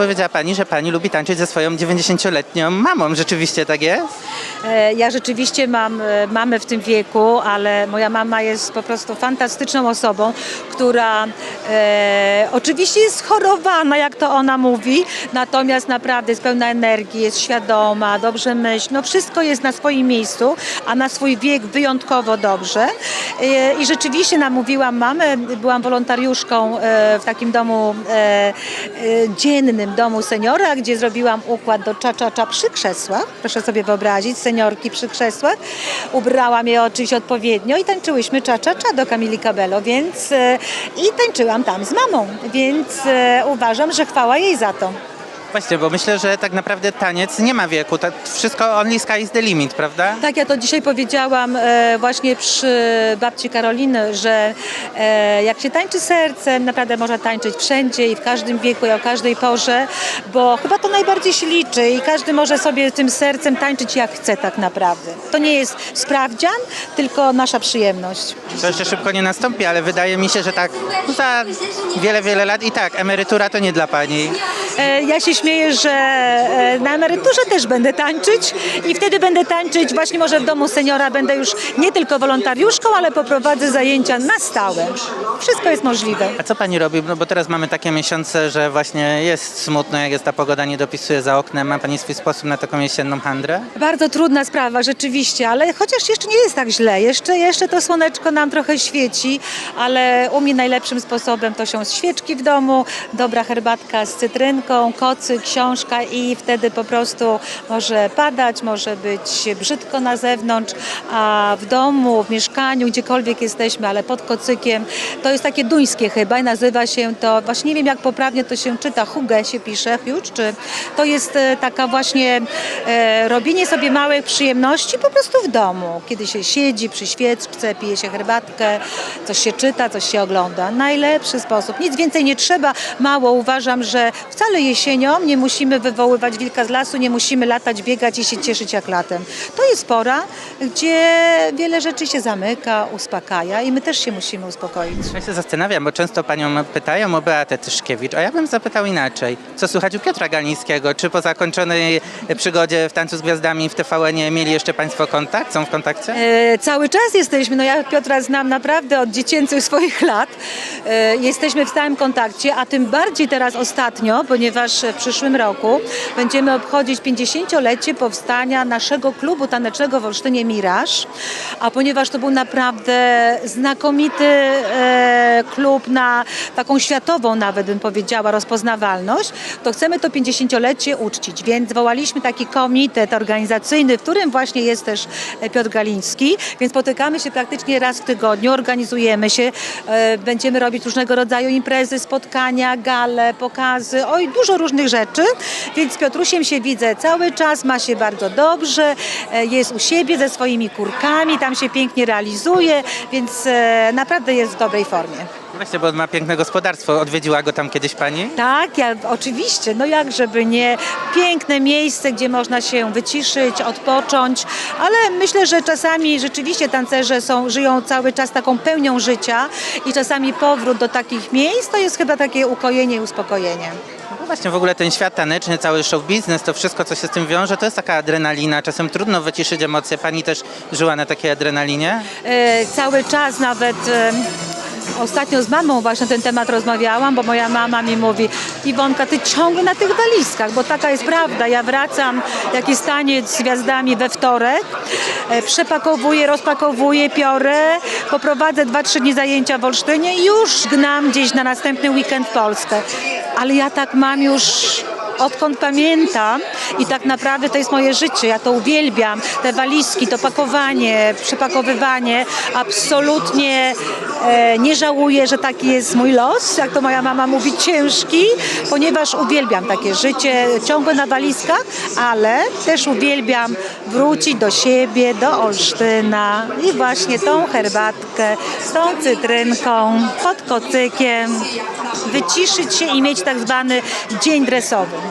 powiedziała Pani, że Pani lubi tańczyć ze swoją 90-letnią mamą. Rzeczywiście tak jest? E, Ja rzeczywiście mam e, mamę w tym wieku, ale moja mama jest po prostu fantastyczną osobą, która e, oczywiście jest chorowana, jak to ona mówi, natomiast naprawdę jest pełna energii, jest świadoma, dobrze myśli, no wszystko jest na swoim miejscu, a na swój wiek wyjątkowo dobrze. E, I rzeczywiście namówiłam mamę, byłam wolontariuszką e, w takim domu e, dziennym, domu seniora, gdzie zrobiłam układ do cza-cza-cza przy krzesłach, proszę sobie wyobrazić, seniorki przy krzesłach. Ubrałam je oczywiście odpowiednio i tańczyłyśmy cza-cza-cza do Camili Cabello, więc e, i tańczyłam tam z mamą, więc e, uważam, że chwała jej za to. Właśnie, bo myślę, że tak naprawdę taniec nie ma wieku. Tak wszystko only sky is the limit, prawda? Tak, ja to dzisiaj powiedziałam e, właśnie przy babci Karoliny, że e, jak się tańczy sercem, naprawdę można tańczyć wszędzie i w każdym wieku i o każdej porze, bo chyba to najbardziej się liczy i każdy może sobie tym sercem tańczyć jak chce tak naprawdę. To nie jest sprawdzian, tylko nasza przyjemność. To jeszcze szybko nie nastąpi, ale wydaje mi się, że tak za wiele, wiele lat i tak, emerytura to nie dla Pani. E, Ja się śmieję, że e, na emeryturze też będę tańczyć i wtedy będę tańczyć właśnie może w domu seniora, będę już nie tylko wolontariuszką, ale poprowadzę zajęcia na stałe. Wszystko jest możliwe. A co Pani robi? No bo teraz mamy takie miesiące, że właśnie jest smutno, jak jest ta pogoda, nie dopisuje za oknem. Ma Pani swój sposób na taką jesienną handrę? Bardzo trudna sprawa, rzeczywiście, ale chociaż jeszcze nie jest tak źle. Jeszcze, jeszcze to słoneczko nam trochę świeci, ale u mnie najlepszym sposobem to są świeczki w domu, dobra herbatka z cytrynką, kocy, książka i wtedy po prostu może padać, może być brzydko na zewnątrz, a w domu, w mieszkaniu, gdziekolwiek jesteśmy, ale pod kocykiem, to jest takie duńskie chyba i nazywa się to, właśnie nie wiem jak poprawnie to się czyta, hugę się pisze, huge, czy to jest e, taka właśnie e, robienie sobie małych przyjemności po prostu w domu, kiedy się siedzi przy świeczce, pije się herbatkę, coś się czyta, coś się ogląda. Najlepszy sposób. Nic więcej nie trzeba. Mało uważam, że wcale jesienią nie musimy wywoływać wilka z lasu, nie musimy latać, biegać i się cieszyć jak latem. To jest pora, gdzie wiele rzeczy się zamyka, uspokaja i my też się musimy uspokoić. Ja się zastanawiam, bo często Panią pytają o Beatę Tyszkiewicz, a ja bym zapytał inaczej. Co słychać u Piotra Galińskiego? Czy po zakończonej przygodzie w Tańcu z Gwiazdami w TVN mieli jeszcze Państwo kontakt? Są w kontakcie? E, cały czas jesteśmy, no ja Piotra znam naprawdę od dziecięcych swoich lat. E, jesteśmy w stałym kontakcie, a tym bardziej teraz ostatnio, ponieważ w przyszłym roku będziemy obchodzić 50-lecie powstania naszego klubu tanecznego w Olsztynie Miraż, a ponieważ to był naprawdę znakomity e, klub na taką światową nawet bym powiedziała rozpoznawalność, to chcemy to 50-lecie uczcić, więc zwołaliśmy taki komitet organizacyjny, w którym właśnie jest też Piotr Galiński, więc spotykamy się praktycznie raz w tygodniu, organizujemy się, e, będziemy robić różnego rodzaju imprezy, spotkania, gale, pokazy, oj, dużo różnych rzeczy, więc z Piotrusiem się widzę cały czas, ma się bardzo dobrze, e, jest u siebie ze swoimi kurkami, tam się pięknie realizuje, więc e, naprawdę jest w dobrej formie. Właśnie, bo on ma piękne gospodarstwo. Odwiedziła go tam kiedyś Pani? Tak, ja, oczywiście, no jak żeby nie. Piękne miejsce, gdzie można się wyciszyć, odpocząć, ale myślę, że czasami rzeczywiście tancerze są, żyją cały czas taką pełnią życia i czasami powrót do takich miejsc to jest chyba takie ukojenie i uspokojenie. No właśnie, w ogóle ten świat taneczny, cały show biznes, to wszystko, co się z tym wiąże, to jest taka adrenalina. Czasem trudno wyciszyć emocje. Pani też żyła na takiej adrenalinie? E, cały czas nawet e, ostatnio z mamą właśnie na ten temat rozmawiałam, bo moja mama mi mówi Iwonka, ty ciągle na tych walizkach, bo taka jest prawda. Ja wracam, jak jest taniec z gwiazdami we wtorek, e, przepakowuję, rozpakowuję, piorę, poprowadzę dwa, trzy dni zajęcia w Olsztynie i już gnam gdzieś na następny weekend Polskę. Ale ja tak mam już odkąd pamiętam i tak naprawdę to jest moje życie, ja to uwielbiam, te walizki, to pakowanie, przepakowywanie, absolutnie e, nie żałuję, że taki jest mój los, jak to moja mama mówi, ciężki, ponieważ uwielbiam takie życie ciągłe na walizkach, ale też uwielbiam wrócić do siebie, do Olsztyna i właśnie tą herbatkę z tą cytrynką, pod kocykiem, wyciszyć się i mieć tak zwany dzień dresowy.